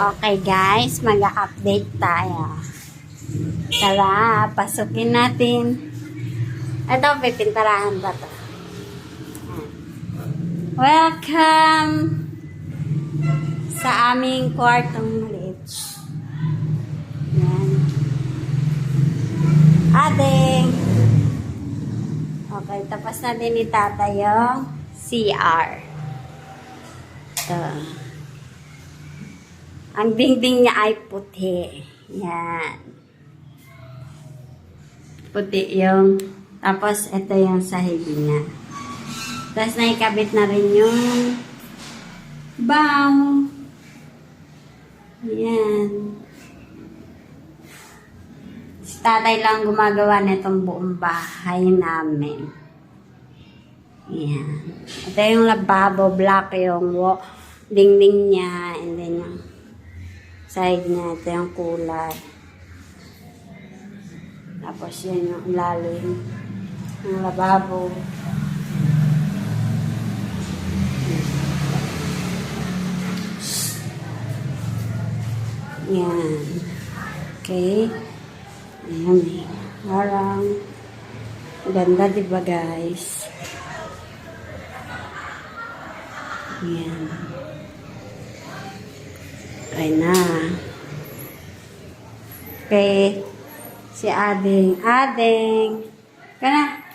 Okay guys, mag-update tayo. Tara, pasukin natin. Ito, pipintarahan ba to? Welcome sa aming kwartong maliit. Yan. Ading. Okay, tapos na din ni tata yung CR. Ito. Ang dingding niya ay puti. Yan. Puti yung, tapos ito yung sahig niya. Tapos naikabit na rin yung bow. Yan. Si tatay lang gumagawa nitong buong bahay namin. Yan. Ito yung lababo, black yung dingding niya, and then yung side niya, ito yung kulay. Tapos yun yung lalim ng lababo. Yan. Okay. Ayan. Parang ganda diba guys? Yan. Okay na. Okay. Si Ading. Ading. Kana.